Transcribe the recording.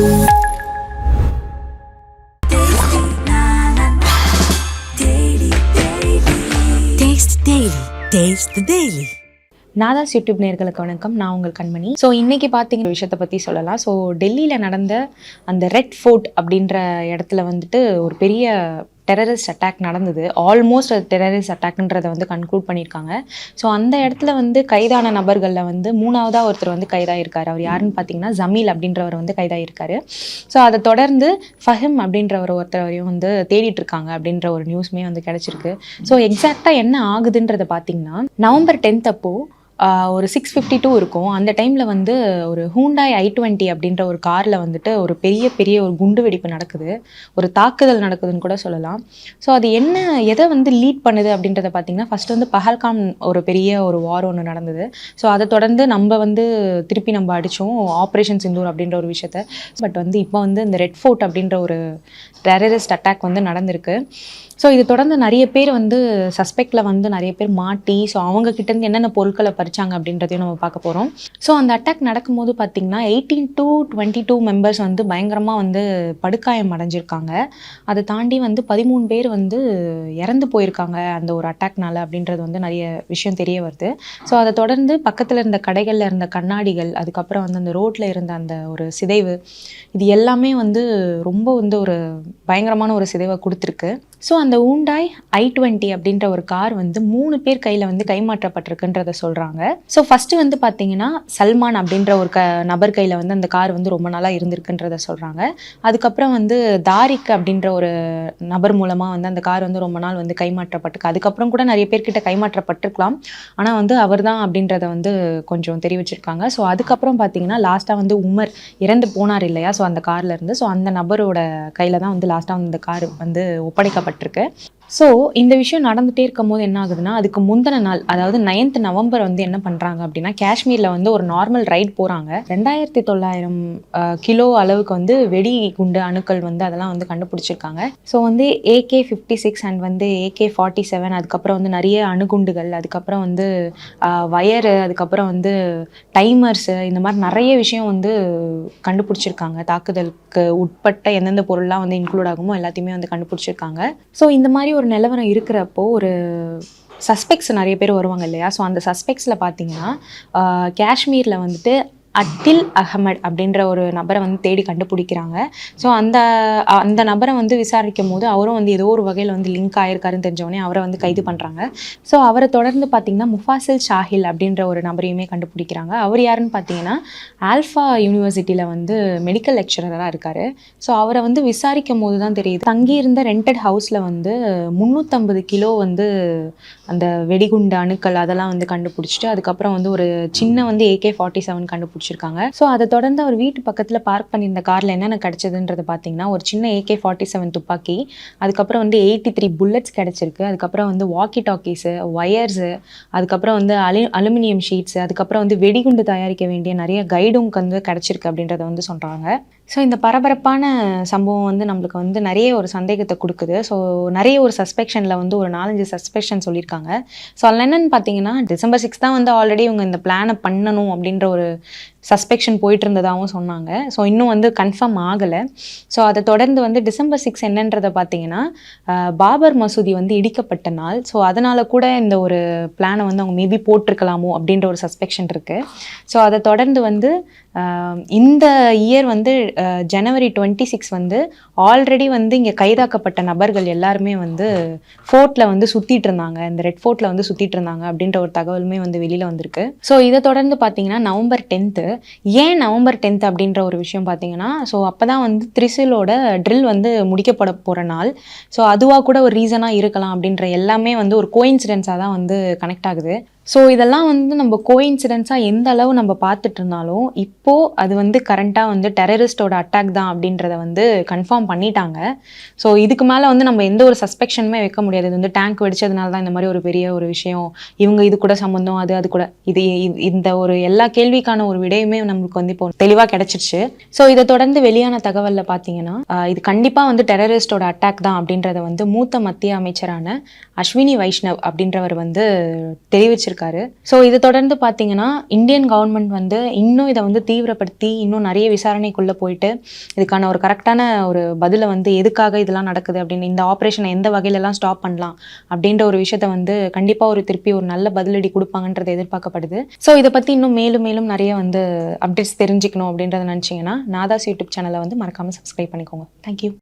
Taste நாதாஸ் YouTube நேர்களுக்கு வணக்கம். நான் உங்கள் கண்மணி. ஸோ இன்னைக்கு பார்த்தீங்க விஷயத்தை பற்றி சொல்லலாம். ஸோ டெல்லியில் நடந்த அந்த ரெட் ஃபோர்ட் அப்படின்ற இடத்துல வந்துட்டு ஒரு பெரிய டெரரிஸ்ட் அட்டாக் நடந்தது. ஆல்மோஸ்ட் அது டெரரிஸ்ட் அட்டாக்ன்றதை வந்து கன்க்ளூட் பண்ணியிருக்காங்க. ஸோ அந்த இடத்துல வந்து கைதான நபர்களில் வந்து மூணாவதாக ஒருத்தர் வந்து கைதாயிருக்கார். அவர் யாருன்னு பார்த்தீங்கன்னா ஜமீல் அப்படின்றவர் வந்து கைதாயிருக்காரு. ஸோ அதை தொடர்ந்து ஃபஹிம் அப்படின்றவர் ஒருத்தரையும் வந்து தேடிட்டு இருக்காங்க அப்படின்ற ஒரு நியூஸுமே வந்து கிடச்சிருக்கு. ஸோ எக்ஸாக்டாக என்ன ஆகுதுன்றதை பார்த்தீங்கன்னா நவம்பர் டென்த் அப்போ ஒரு சிக்ஸ் ஃபிஃப்டி டூ இருக்கும். அந்த டைமில் வந்து ஒரு ஹூண்டாய் ஐ டுவெண்ட்டி அப்படின்ற ஒரு காரில் வந்துட்டு ஒரு பெரிய பெரிய ஒரு குண்டு வெடிப்பு நடக்குது. ஒரு தாக்குதல் நடக்குதுன்னு கூட சொல்லலாம். ஸோ அது என்ன எதை வந்து லீட் பண்ணுது அப்படின்றத பார்த்தீங்கன்னா ஃபர்ஸ்ட் வந்து பஹல்காம் ஒரு பெரிய ஒரு வார் ஒன்று நடந்தது. ஸோ அதை தொடர்ந்து நம்ம வந்து திருப்பி நம்ம அடித்தோம் ஆப்ரேஷன் சிந்தூர் அப்படின்ற ஒரு விஷயத்த. பட் வந்து இப்போ வந்து இந்த ரெட் ஃபோர்ட் அப்படின்ற ஒரு டெரரிஸ்ட் அட்டாக் வந்து நடந்திருக்கு. ஸோ இது தொடர்ந்து நிறைய பேர் வந்து சஸ்பெக்டில் வந்து நிறைய பேர் மாட்டி ஸோ அவங்க கிட்டேருந்து என்னென்ன பொருட்களை பறிச்சாங்க அப்படின்றதையும் நம்ம பார்க்க போகிறோம் ஸோ அந்த அட்டாக் நடக்கும்போது பார்த்தீங்கன்னா eighteen to twenty two members வந்து பயங்கரமாக வந்து படுகாயம் அடைஞ்சிருக்காங்க. அதை தாண்டி வந்து பதிமூணு பேர் வந்து இறந்து போயிருக்காங்க அந்த ஒரு அட்டாக்னால அப்படின்றது வந்து நிறைய விஷயம் தெரிய வருது. ஸோ அதை தொடர்ந்து பக்கத்தில் இருந்த கடைகளில் இருந்த கண்ணாடிகள் அதுக்கப்புறம் வந்து அந்த ரோட்டில் இருந்த அந்த ஒரு சிதைவு இது எல்லாமே வந்து ரொம்ப வந்து ஒரு பயங்கரமான ஒரு சிதைவை கொடுத்துருக்கு. ஸோ அந்த ஊண்டாய் ஐ டுவெண்ட்டி அப்படின்ற ஒரு கார் வந்து மூணு பேர் கையில் வந்து கைமாற்றப்பட்டிருக்குன்றத சொல்கிறாங்க ஸோ ஃபர்ஸ்ட் வந்து பார்த்தீங்கன்னா சல்மான் அப்படின்ற ஒரு க நபர் கையில் வந்து அந்த கார் வந்து ரொம்ப நாளாக இருந்திருக்குன்றத சொல்கிறாங்க அதுக்கப்புறம் வந்து தாரிக் அப்படின்ற ஒரு நபர் மூலமாக வந்து அந்த கார் வந்து ரொம்ப நாள் வந்து கைமாற்றப்பட்டிருக்கு. அதுக்கப்புறம் கூட நிறைய பேர்கிட்ட கைமாற்றப்பட்டிருக்கலாம். ஆனால் வந்து அவர் தான் அப்படின்றத வந்து கொஞ்சம் தெரிவிச்சிருக்காங்க. ஸோ அதுக்கப்புறம் பார்த்தீங்கன்னா லாஸ்ட்டாக வந்து உமர் இறந்து போனார் இல்லையா? ஸோ அந்த கார்லேருந்து ஸோ அந்த நபரோட கையில் தான் வந்து லாஸ்ட்டாக வந்து இந்த கார் வந்து ஒப்படைக்கப்பட்டிருக்கு. ஸோ இந்த விஷயம் நடந்துகிட்டே இருக்கும் போது என்ன ஆகுதுன்னா அதுக்கு முந்தின நாள் அதாவது நைன்த் நவம்பர் வந்து என்ன பண்ணுறாங்க அப்படின்னா காஷ்மீரில் வந்து ஒரு நார்மல் ரைட் போகிறாங்க ரெண்டாயிரத்தி தொள்ளாயிரம் கிலோ அளவுக்கு வந்து வெடி குண்டு அணுக்கள் வந்து அதெல்லாம் வந்து கண்டுபிடிச்சிருக்காங்க. ஸோ வந்து ஏகே ஃபிஃப்டி சிக்ஸ் அண்ட் வந்து ஏகே ஃபார்ட்டி செவன் அதுக்கப்புறம் வந்து நிறைய அணுகுண்டுகள் அதுக்கப்புறம் வந்து வயரு அதுக்கப்புறம் வந்து டைமர்ஸு இந்த மாதிரி நிறைய விஷயம் வந்து கண்டுபிடிச்சிருக்காங்க. தாக்குதலுக்கு உட்பட்ட எந்தெந்த பொருள்லாம் வந்து இன்க்ளூட் ஆகுமோ எல்லாத்தையுமே வந்து கண்டுபிடிச்சிருக்காங்க. ஸோ இந்த மாதிரி ஒரு நிலவரம் இருக்கிறப்போ ஒரு சஸ்பெக்ட்ஸ் நிறைய பேர் வருவாங்க இல்லையா? ஸோ அந்த சஸ்பெக்ட்ஸில் பார்த்தீங்கன்னா காஷ்மீரில் வந்துட்டு அட்டில் அகமட் அப்படின்ற ஒரு நபரை வந்து தேடி கண்டுபிடிக்கிறாங்க. ஸோ அந்த அந்த நபரை வந்து விசாரிக்கும் போது அவரும் வந்து ஏதோ ஒரு வகையில் வந்து லிங்க் ஆயிருக்காருன்னு தெரிஞ்சவொடனே அவரை வந்து கைது பண்ணுறாங்க ஸோ அவரை தொடர்ந்து பார்த்தீங்கன்னா முஃபாசில் ஷாஹில் அப்படின்ற ஒரு நபரையுமே கண்டுபிடிக்கிறாங்க. அவர் யாருன்னு பார்த்தீங்கன்னா ஆல்ஃபா யூனிவர்சிட்டியில் வந்து மெடிக்கல் லெக்சரராக இருக்கார். ஸோ அவரை வந்து விசாரிக்கும் போது தான் தெரியுது. தங்கியிருந்த ரெண்டட் ஹவுஸில் வந்து முந்நூற்றம்பது கிலோ வந்து அந்த வெடிகுண்டு அணுக்கள் அதெல்லாம் வந்து கண்டுபிடிச்சிட்டு அதுக்கப்புறம் வந்து ஒரு சின்ன வந்து ஏகே ஃபார்ட்டி செவன் கண்டுபிடிச்சி கண்டுபிடிச்சிருக்காங்க ஸோ அதை தொடர்ந்து அவர் வீட்டு பக்கத்தில் பார்க் பண்ணியிருந்த காரில் என்னென்ன கிடைச்சதுன்றது பார்த்தீங்கன்னா ஒரு சின்ன ஏகே ஃபார்ட்டி செவன் துப்பாக்கி அதுக்கப்புறம் வந்து எயிட்டி த்ரீ புல்லட்ஸ் கிடச்சிருக்கு. அதுக்கப்புறம் வந்து வாக்கி டாக்கீஸு ஒயர்ஸு அதுக்கப்புறம் வந்து அலு அலுமினியம் ஷீட்ஸு அதுக்கப்புறம் வந்து வெடிகுண்டு தயாரிக்க வேண்டிய நிறைய கைடும் வந்து கிடச்சிருக்கு அப்படின்றத வந்து சொல்கிறாங்க ஸோ இந்த பரபரப்பான சம்பவம் வந்து நம்மளுக்கு வந்து நிறைய ஒரு சந்தேகத்தை கொடுக்குது. ஸோ நிறைய ஒரு சஸ்பெக்ஷனில் வந்து ஒரு நாலஞ்சு சஸ்பெக்ஷன் சொல்லியிருக்காங்க. ஸோ அதில் என்னென்னு பார்த்தீங்கன்னா டிசம்பர் சிக்ஸ் தான் வந்து ஆல்ரெடி இவங்க இந்த பிளானை பண்ணணும் அப்படின்ற ஒரு சஸ்பெக்ஷன் போயிட்டு இருந்ததாகவும் சொன்னாங்க. ஸோ இன்னும் வந்து கன்ஃபார்ம் ஆகலை. ஸோ அதை தொடர்ந்து வந்து டிசம்பர் சிக்ஸ் என்னன்றதை பார்த்தீங்கன்னா பாபர் மசூதி வந்து இடிக்கப்பட்ட நாள். ஸோ அதனால் கூட இந்த ஒரு பிளானை வந்து அவங்க மேபி போட்டிருக்கலாமோ அப்படின்ற ஒரு சஸ்பெக்ஷன் இருக்குது ஸோ அதை தொடர்ந்து வந்து இந்த இயர் வந்து ஜனவரி டுவெண்ட்டி சிக்ஸ் வந்து ஆல்ரெடி வந்து இங்கே கைதாக்கப்பட்ட நபர்கள் எல்லாருமே வந்து ஃபோர்ட்டில் வந்து சுற்றிட்டு இருந்தாங்க. இந்த ரெட் ஃபோர்ட்டில் வந்து சுற்றிட்டு இருந்தாங்க அப்படின்ற ஒரு தகவலுமே வந்து வெளியில் வந்திருக்கு. ஸோ இதை தொடர்ந்து பார்த்தீங்கன்னா நவம்பர் டென்த்து ஏன் நவம்பர் டென்த் அப்படின்ற ஒரு விஷயம் பார்த்தீங்கன்னா ஸோ அப்போ தான் வந்து த்ரிசிலோட ட்ரில் வந்து முடிக்கப்பட போகிற நாள். ஸோ அதுவாக கூட ஒரு ரீசனாக இருக்கலாம் அப்படின்ற எல்லாமே வந்து ஒரு கோயின்சிடென்ஸாக தான் வந்து கனெக்ட் ஆகுது. ஸோ இதெல்லாம் வந்து நம்ம கோஇன்சிடென்ஸாக எந்த அளவு நம்ம பார்த்துட்டு இருந்தாலும் இப்போது அது வந்து கரண்ட்டாக வந்து டெரரிஸ்டோட அட்டாக் தான் அப்படின்றத வந்து கன்ஃபார்ம் பண்ணிட்டாங்க. ஸோ இதுக்கு மேலே வந்து நம்ம எந்த ஒரு சஸ்பெக்ஷனுமே வைக்க முடியாது. இது வந்து டேங்க் வெடிச்சதுனால தான் இந்த மாதிரி ஒரு பெரிய ஒரு விஷயம் இவங்க இது கூட சம்மந்தம் அது அது கூட. இது இந்த ஒரு எல்லா கேள்விக்கான ஒரு விடையுமே நம்மளுக்கு வந்து இப்போ தெளிவாக கிடைச்சிருச்சு. ஸோ இதை தொடர்ந்து வெளியான தகவலில் பார்த்தீங்கன்னா இது கண்டிப்பாக வந்து டெரரிஸ்டோட அட்டாக் தான் அப்படின்றத வந்து மூத்த மத்திய அமைச்சரான அஸ்வினி வைஷ்ணவ் அப்படின்றவர் வந்து தெரிவிச்சு அறிவிச்சிருக்காரு ஸோ இது தொடர்ந்து பார்த்தீங்கன்னா இந்தியன் கவர்மெண்ட் வந்து இன்னும் இதை வந்து தீவிரப்படுத்தி இன்னும் நிறைய விசாரணைக்குள்ளே போயிட்டு இதுக்கான ஒரு கரெக்டான ஒரு பதிலை வந்து எதுக்காக இதெல்லாம் நடக்குது அப்படின்னு இந்த ஆப்ரேஷனை எந்த வகையிலலாம் ஸ்டாப் பண்ணலாம் அப்படின்ற ஒரு விஷயத்த வந்து கண்டிப்பாக ஒரு திருப்பி ஒரு நல்ல பதிலடி கொடுப்பாங்கன்றது எதிர்பார்க்கப்படுது. ஸோ இதை பற்றி இன்னும் மேலும் மேலும் நிறைய வந்து அப்டேட்ஸ் தெரிஞ்சுக்கணும் அப்படின்றத நினச்சிங்கன்னா நாதாஸ் யூடியூப் சேனலை வந்து மறக்காமல் சப்ஸ்கிரைப் பண்ணிக்கோங்க. தேங்க்யூ